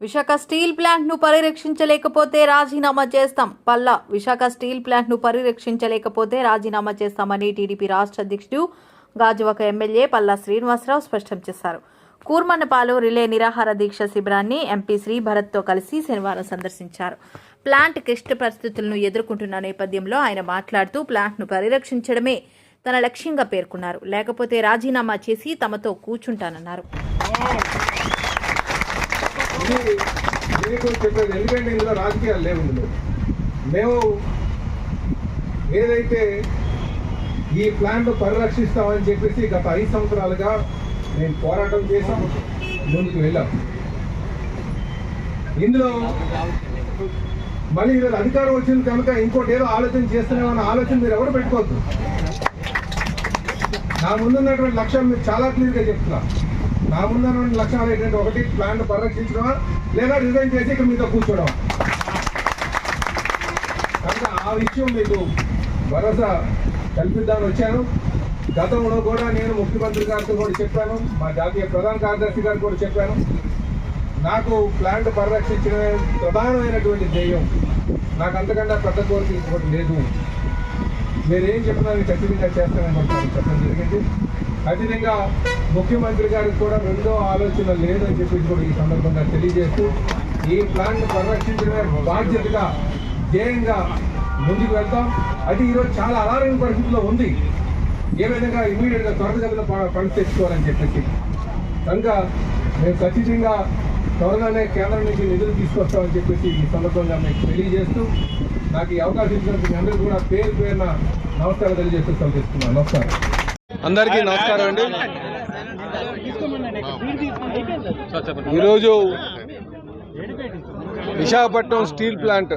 Visakha steel ప్లాంట్ను పరిరక్షించలేకపోతే రాజీనామా చేస్తాం. పల్లా విశాఖ స్టీల్ ప్లాంట్ను పరిరక్షించలేకపోతే రాజీనామా చేస్తామని టీడీపీ రాష్ట్ర అధ్యక్షుడు గాజువాక ఎమ్మెల్యే పల్లా శ్రీనివాసరావు స్పష్టం చేశారు. కూర్మన్నపాలు రిలే నిరాహార దీక్ష శిబిరాన్ని ఎంపీ శ్రీ భరత్తో కలిసి శనివారం సందర్శించారు. ప్లాంట్ క్లిష్ట పరిస్థితులను ఎదుర్కొంటున్న నేపథ్యంలో ఆయన మాట్లాడుతూ ప్లాంట్ను పరిరక్షించడమే తన లక్ష్యంగా పేర్కొన్నారు. లేకపోతే రాజీనామా చేసి తమతో కూర్చుంటానన్నారు. ఇది మీకు చెప్పేది ఎందుకంటే ఇందులో రాజకీయాలు లేవు ఇందులో. మేము ఏదైతే ఈ ప్లాంట్ పరిరక్షిస్తామని చెప్పేసి గత ఐదు సంవత్సరాలుగా మేము పోరాటం చేసాం ముందుకు వెళ్ళాం. ఇందులో మళ్ళీ ఈరోజు అధికారం వచ్చింది కనుక ఇంకోటి ఏదో ఆలోచన చేస్తున్నామన్న ఆలోచన మీరు ఎవరు పెట్టుకోవద్దు. నా ముందున్నటువంటి లక్ష్యం మీరు చాలా క్లియర్గా చెప్తున్నా నా ముందున్నటువంటి లక్ష్యాలు ఏంటంటే ఒకటి ప్లాన్ పరిరక్షించడం లేదా రిజైన్ చేసి ఇక్కడ మీతో కూర్చోవడం కనుక ఆ విషయం మీకు భరోసా కల్పిద్దామని వచ్చాను. గతంలో కూడా నేను ముఖ్యమంత్రి గారితో కూడా చెప్పాను మా జాతీయ ప్రధాన కార్యదర్శి గారు కూడా చెప్పాను. నాకు ప్లాంట్ పరిరక్షించడమే ప్రధానమైనటువంటి ధ్యేయం. నాకు అంతకన్నా పెద్ద కోరిక ఇంకోటి లేదు. మీరేం చెప్పినా ఖచ్చితంగా చేస్తానని చెప్పడం జరిగింది. ఖచ్చితంగా ముఖ్యమంత్రి గారికి కూడా రెండో ఆలోచన లేదని చెప్పేసి కూడా ఈ సందర్భంగా తెలియజేస్తూ ఈ ప్లాంట్ పరిరక్షించడమే బాధ్యతగా ధ్యేయంగా ముందుకు వెళ్తాం. అది ఈరోజు చాలా అలారం పరిస్థితిలో ఉంది. ఏ విధంగా ఇమీడియట్గా త్వరగతిన పని తెచ్చుకోవాలని చెప్పేసి. కనుక మేము ఖచ్చితంగా త్వరగానే కేంద్రం నుంచి నిధులు తీసుకొస్తామని చెప్పేసి ఈ సందర్భంగా మీకు తెలియజేస్తూ నాకు ఈ అవకాశం ఇచ్చినందుకు అందరికీ కూడా పేరు పేరున నమస్కారం తెలియజేస్తూ సెలవుస్తున్నాను నమస్కారం. అందరికీ నమస్కారం అండి. ఈరోజు విశాఖపట్నం స్టీల్ ప్లాంట్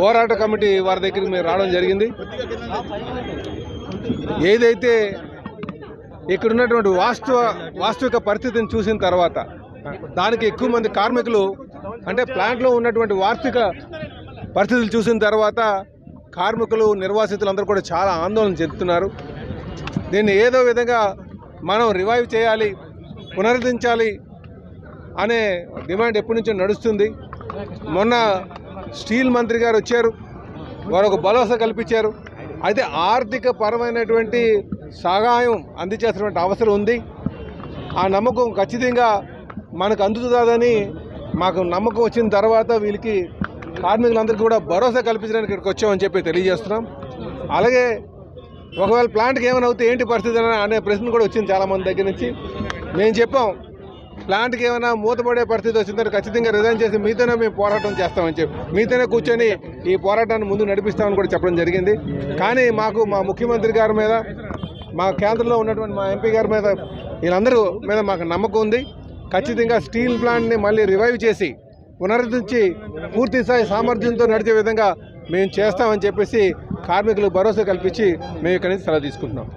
పోరాట కమిటీ వారి దగ్గరికి మేము రావడం జరిగింది. ఏదైతే ఇక్కడ ఉన్నటువంటి వాస్తవ వాస్తవిక పరిస్థితిని చూసిన తర్వాత దానికి ఎక్కువ మంది కార్మికులు అంటే ప్లాంట్లో ఉన్నటువంటి వార్షిక పరిస్థితులు చూసిన తర్వాత కార్మికులు నిర్వాసితులు అందరూ కూడా చాలా ఆందోళన చెందుతున్నారు. దీన్ని ఏదో విధంగా మనం రివైవ్ చేయాలి పునరుద్ధరించాలి అనే డిమాండ్ ఎప్పటి నుంచో నడుస్తుంది. మొన్న స్టీల్ మంత్రి గారు వచ్చారు వారు ఒక భరోసా కల్పించారు. అయితే ఆర్థిక పరమైనటువంటి సహాయం అందించాల్సినటువంటి అవసరం ఉంది. ఆ నమ్మకం ఖచ్చితంగా మనకు అందుతుందని మాకు నమ్మకం వచ్చిన తర్వాత వీళ్ళకి కార్మికులందరికీ కూడా భరోసా కల్పించడానికి ఇక్కడికి వచ్చామని చెప్పి తెలియజేస్తున్నాం. అలాగే ఒకవేళ ప్లాంట్కి ఏమైనా అవుతే ఏంటి పరిస్థితి అనే ప్రశ్న కూడా వచ్చింది చాలామంది దగ్గర నుంచి. మేము చెప్పాం ప్లాంట్కి ఏమైనా మూతపడే పరిస్థితి వచ్చిందంటే ఖచ్చితంగా రిజైన్ చేసి మీతోనే మేము పోరాటం చేస్తామని చెప్పి మీతోనే కూర్చొని ఈ పోరాటాన్ని ముందు నడిపిస్తామని కూడా చెప్పడం జరిగింది. కానీ మాకు మా ముఖ్యమంత్రి గారి మీద మా కేంద్రంలో ఉన్నటువంటి మా ఎంపీ గారి మీద వీళ్ళందరూ మీద మాకు నమ్మకం ఉంది. ఖచ్చితంగా స్టీల్ ప్లాంట్ని మళ్ళీ రివైవ్ చేసి పునరుద్ధరించి పూర్తి స్థాయి సామర్థ్యంతో నడిచే విధంగా మేము చేస్తామని చెప్పేసి కార్మికులకు భరోసా కల్పించి మేము ఇక్కడి నుంచి సెలవు తీసుకుంటున్నాం.